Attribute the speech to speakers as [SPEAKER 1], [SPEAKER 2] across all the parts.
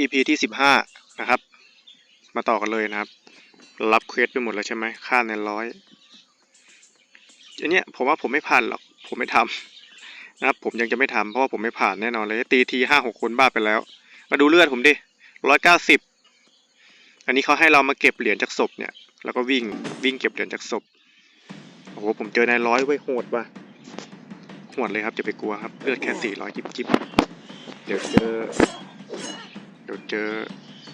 [SPEAKER 1] EP ที่สิบห้านะครับ มาต่อกันเลยนะครับ รับเควสไปหมดแล้วใช่ไหมค่าในร้อยอันเนี้ยผมว่าผมไม่ผ่านหรอก ผมไม่ทำนะครับ ผมยังจะไม่ทำเพราะว่าผมไม่ผ่านแน่นอนเลย ตีทีห้าหกคนบ้าไปแล้ว มาดูเลือดผมดิร้อยเก้าสิบอันนี้เขาให้เรามาเก็บเหรียญจากศพเนี่ย แล้วก็วิ่งวิ่งเก็บเหรียญจากศพ โอ้โห ผมเจอนายร้อยไว้ยโหดว่ะโหดเลยครับจะไปกลัวครับ เลือดแค่สี่ร้อยจิบจิบเดี๋ยวเจอ ดี๋ยวเจอ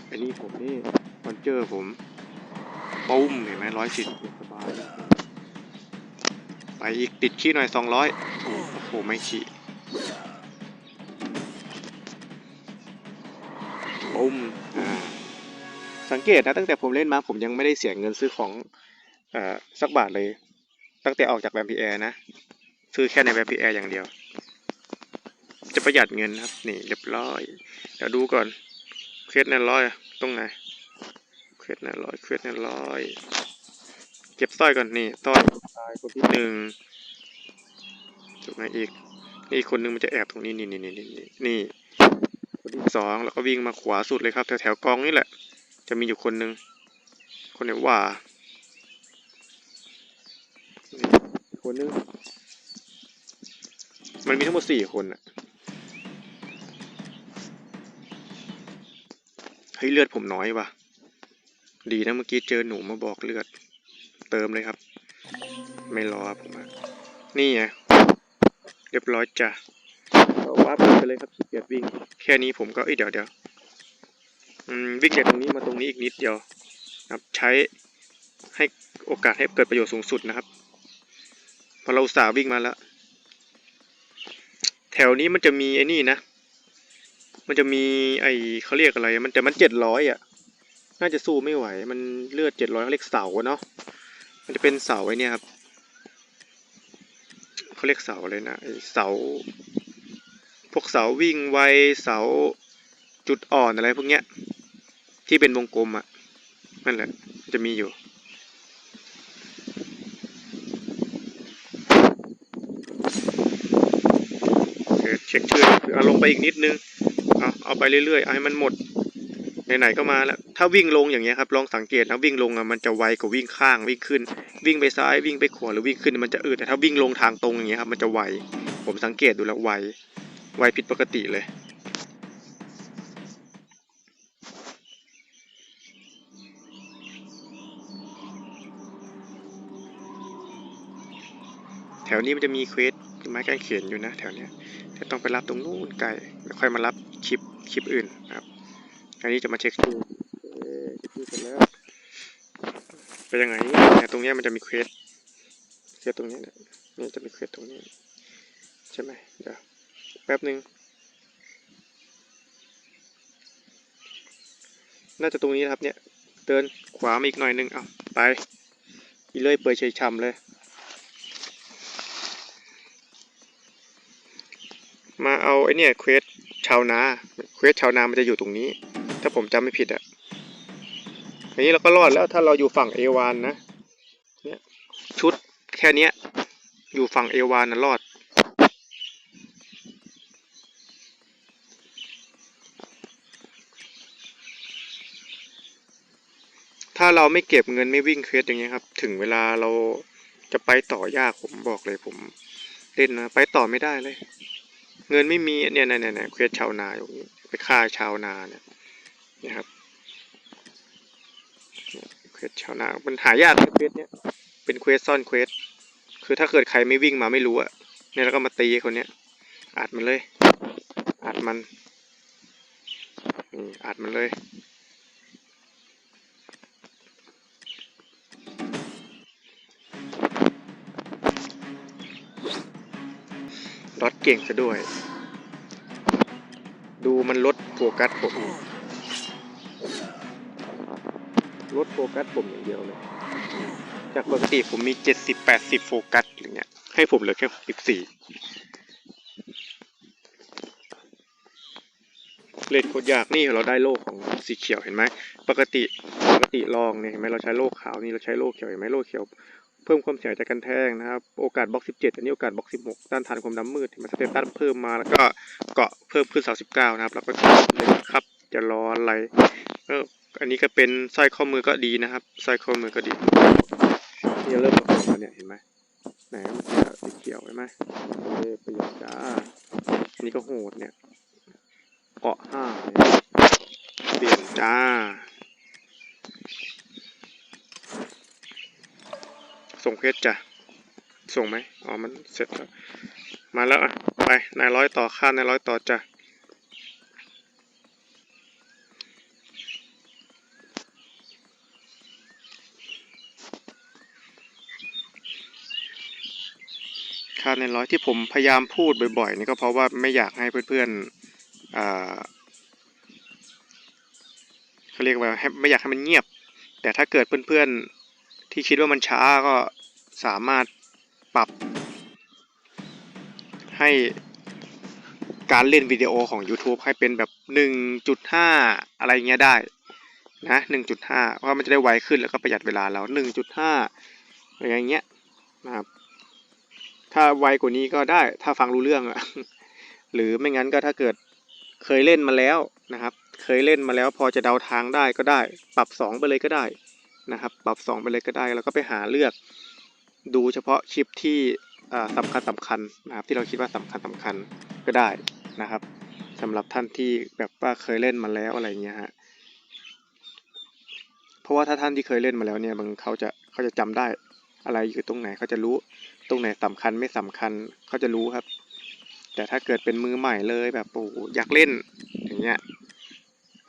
[SPEAKER 1] ไอ้นี่ผมนี่มอนเจอร์ผมปุ้มเห็นไหมร้อยสิบสบาย ไปอีกติดขี้หน่อยสองร้อยโอ้โห ไม่ขี้ปุ้มอ่าสังเกตนะตั้งแต่ผมเล่นมาผมยังไม่ได้เสียเงินซื้อของเอ่อสักบาทเลย ตั้งแต่ออกจากแวมพีแอร์นะ ซื้อแค่ในแวมพีแอร์อย่างเดียว จะประหยัดเงินครับ นี่เรียบร้อย เดี๋ยวดูก่อน เควสแน่ร้อยตรงไหนเควสแน่ร้อยเควสแน่ร้อย เก็บสร้อยก่อนนี่สร้อยตายคนที่หนึ่งถูกไหมอีกนี่คนนึงมันจะแอบตรงนี้นี่นี่นี่นี่นี่คนที่สองแล้วก็วิ่งมาขวาสุดเลยครับแถวแถวๆกองนี่แหละ จะมีอยู่คนหนึ่งคนไหนว่าคนนึงมันมีทั้งหมดสี่คนอะ เฮ้ยเลือดผมน้อยว่ะ ดีนะเมื่อกี้เจอหนูมาบอกเลือด เติมเลยครับ ไม่รอผมอะนี่ไงเรียบร้อยจ้ะก็วับไปเลยครับขี้เกียจวิ่ง แค่นี้ผมก็เอ้ยเดี๋ยวเดี๋ยวอืมวิ่งจากตรงนี้มาตรงนี้อีกนิดเดียวนะครับ ใช้ให้โอกาสให้เกิดประโยชน์สูงสุดนะครับ พอเราอุตสาห์วิ่งมาแล้ว แถวนี้มันจะมีไอ้นี่นะ มันจะมีไอเขาเรียกอะไร มันแต่มันเจ็ดร้อยอะ น่าจะสู้ไม่ไหว มันเลือดเจ็ดร้อยเขาเรียกเสาเนาะ มันจะเป็นเสาไอ้เนี่ยครับเขาเรียกเสาเลยนะไอเสา พวกเสาวิ่งไว เสาจุดอ่อนอะไรพวกเนี้ย ที่เป็นวงกลมอะ นั่นแหละ จะมีอยู่เคเช็คชื่อเอาลงไปอีกนิดนึง เอาเอาไปเรื่อยๆเอาให้มันหมดไหนๆก็มาแล้ว ถ้าวิ่งลงอย่างเงี้ยครับลองสังเกตนะวิ่งลงอะมันจะไวกว่าวิ่งข้างวิ่งขึ้น วิ่งไปซ้ายวิ่งไปขวาหรือวิ่งขึ้นมันจะอืดแต่ถ้าวิ่งลงทางตรงอย่างเงี้ยครับมันจะไวผมสังเกตดูแล้วไวไวผิดปกติเลยแถวนี้มันจะมีเควสไม้กางเขนอยู่นะ แถวเนี้ยจะต้องไปรับตรงนู้นไกลแล้วค่อยมารับ คลิปคลิปอื่นครับอันนี้จะมาเช็คชื่อเช็คชื่อเสร็จแล้วเป็นยังไงเนี่ยตรงนี้มันจะมีเควสเควสตรงนี้เนี่ยนี่จะมีเควสตรงนี้ ใช่ไหมเดี๋ยวแป๊บหนึ่งน่าจะตรงนี้นะครับเนี่ยเดินขวามาอีกหน่อยนึงเอาไปอีเลยเปิดเฉยช่ำเลย มาเอาไอเนี่ยเควส ชาวนาเควสชาวนามันจะอยู่ตรงนี้ ถ้าผมจำไม่ผิดอะอันนี้เราก็รอดแล้วถ้าเราอยู่ฝั่งเอวานนะเนี่ยชุดแค่เนี้ยอยู่ฝั่งเอวานนะรอด ถ้าเราไม่เก็บเงินไม่วิ่งเควสอย่างเงี้ยครับ ถึงเวลาเราจะไปต่อยากผมบอกเลยผมเล่นนะไปต่อไม่ได้เลย เงินไม่มีเนี่ยเนี่ยเนี่ยเควสชาวนาอยู่นี้ไปฆ่าชาวนาเนี่ยนะครับเนี่ยเควสชาวนามันหายากเควสเนี่ยเป็นเควสซ่อนเควสคือถ้าเกิดใครไม่วิ่งมาไม่รู้อะเนี่ยแล้วก็มาตีคนเนี้ยอัดมันเลยอัดมันนี่อัดมันเลย รถเก่งซะด้วย ดูมันลดโฟกัสผมลดโฟกัสผมอย่างเดียวเลย จากปกติผมมีเจ็ดสิบแปดสิบโฟกัสอย่างเงี้ย ให้ผมเหลือแค่สิบสี่เล่นโคตรยากนี่เราได้โล่ของสีเขียวเห็นไหม ปกติปกติลองเนี่ยเห็นไหมเราใช้โล่ขาวนี่เราใช้โล่เขียวเห็นไหมโล่เขียว เพิ่มความเสี่ยงจากการแทงนะครับ โอกาสบล็อก 17 อันนี้โอกาสบล็อก 16ต้านทานความดำมืดมันสเตตัสเพิ่มมาแล้วก็เกาะเพิ่มขึ้น 39 นะครับ แล้วก็เลยครับ จะรออะไรเอออันนี้ก็เป็นสร้อยข้อมือก็ดีนะครับสร้อยข้อมือก็ดีนี่เริ่มออกแล้วเนี่ยเห็นไหมไหนมันจะสีเขียวใช่ไหมโอเคประโยชน์จ้าอันนี้ก็โหดเนี่ยเกาะห้าเปลี่ยนจ้า ส่ง เพชรจ้ะ ส่งไหมอ๋อ มันเสร็จแล้ว มาแล้วอะ ไป นายร้อยต่อค่านายร้อยต่อจ้ะค่านายร้อยที่ผมพยายามพูดบ่อยๆ นี่ก็เพราะว่าไม่อยากให้เพื่อนๆเขาเรียกว่าไม่อยากให้มันเงียบ แต่ถ้าเกิดเพื่อนๆที่คิดว่ามันช้าก็ สามารถปรับให้การเล่นวิดีโอของ YouTube ให้เป็นแบบ 1.5 อะไรเงี้ยได้นะ1.5 เพราะมันจะได้ไวขึ้นแล้วก็ประหยัดเวลาเรา 1.5 อะไรอย่างเงี้ยนะครับถ้าไวกว่านี้ก็ได้ถ้าฟังรู้เรื่องอะหรือไม่งั้นก็ถ้าเกิดเคยเล่นมาแล้วนะครับ เคยเล่นมาแล้วพอจะเดาทางได้ก็ได้ ปรับ 2 ไปเลยก็ได้นะครับ ปรับ 2 ไปเลยก็ได้ แล้วก็ไปหาเลือก ดูเฉพาะคลิปที่อ่าสำคัญสำคัญนะครับที่เราคิดว่าสำคัญสำคัญก็ได้นะครับสำหรับท่านที่แบบว่าเคยเล่นมาแล้วอะไรเงี้ยฮะเพราะว่าถ้าท่านที่เคยเล่นมาแล้วเนี่ยบางเขาจะเขาจะจำได้อะไรอยู่ตรงไหนเขาจะรู้ตรงไหนสำคัญไม่สำคัญเขาจะรู้ครับ แต่ถ้าเกิดเป็นมือใหม่เลยแบบโอ้อยากเล่นอย่างเงี้ย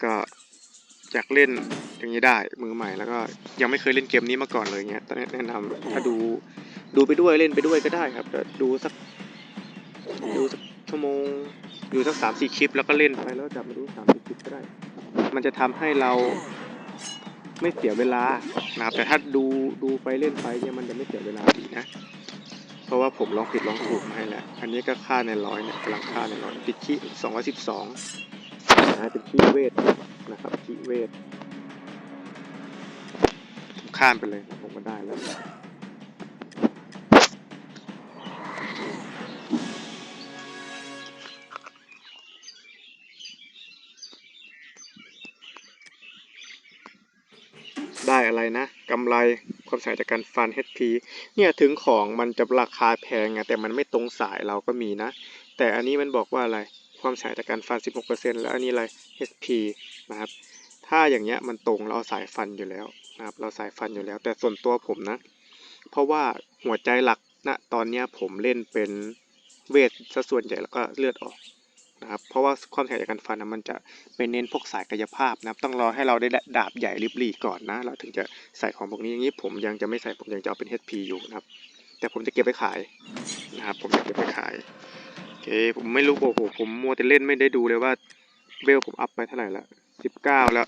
[SPEAKER 1] ก็อยากเล่น อย่างนี้ได้มือใหม่แล้วก็ยังไม่เคยเล่นเกมนี้มาก่อนเลยเงี้ยตอนนี้แนะนำถ้าดูดูไปด้วยเล่นไปด้วยก็ได้ครับดูสักดูสักชั่วโมงดูสักสามสี่คลิปแล้วก็เล่นไปแล้วกลับมาดูสามสี่คลิปก็ได้ มันจะทำให้เราไม่เสียเวลานะครับแต่ถ้าดูดูไปเล่นไปเนี่ยมันจะไม่เสียเวลาดีนะ เพราะว่าผมลองผิดลองถูกมาให้แล้ว อันนี้ก็ค่าในร้อยเนี่ยกำลังค่าในร้อยติดขี้สองร้อยสิบสองนะเป็นขี้เวทนะครับขี้เวท ข้ามไปเลยผมก็ได้แล้วได้อะไรนะกำไรความสายจากการฟัน HP เนี่ยถึงของมันจะราคาแพงอะแต่มันไม่ตรงสายเราก็มีนะ แต่อันนี้มันบอกว่าอะไรความสายจากการฟัน 16%แล้วอันนี้อะไร HP นะครับ ถ้าอย่างเงี้ยมันตรงเราสายฟันอยู่แล้ว นะครับเราสายฟันอยู่แล้ว แต่ส่วนตัวผมนะ เพราะว่าหัวใจหลักณตอนนี้ผมเล่นเป็นเวทซะส่วนใหญ่แล้วก็เลือดออกนะครับเพราะว่าความแข็งจากการฟันนะมันจะเป็นเน้นพวกสายกายภาพนะครับต้องรอให้เราได้ดาบใหญ่ริบหรี่ก่อนนะ เราถึงจะใส่ของพวกนี้อย่างนี้ผมยังจะไม่ใส่ผมยังจะเอาเป็น HP อยู่นะครับ แต่ผมจะเก็บไว้ขายนะครับผมจะเก็บไว้ขายโอเคผมไม่รู้โอ้โหผมมัวแต่เล่นไม่ได้ดูเลยว่าเวลผมอัพไปเท่าไหร่ละสิบเก้าแล้ว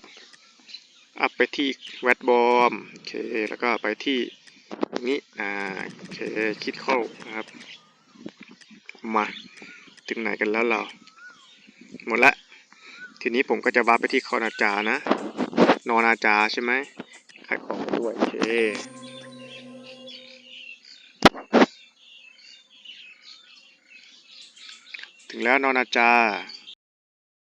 [SPEAKER 1] อัพไปที่แวดบอมโอเค แล้วก็ไปที่ตรงนี้ อ่า โอเค คิดเข้านะครับ มา ถึงไหนกันแล้วเรา หมดละ ทีนี้ผมก็จะวาร์ปไปที่คอนาจานะ นอนาจาใช่ไหมขายของด้วย โอเคถึงแล้วนอนาจา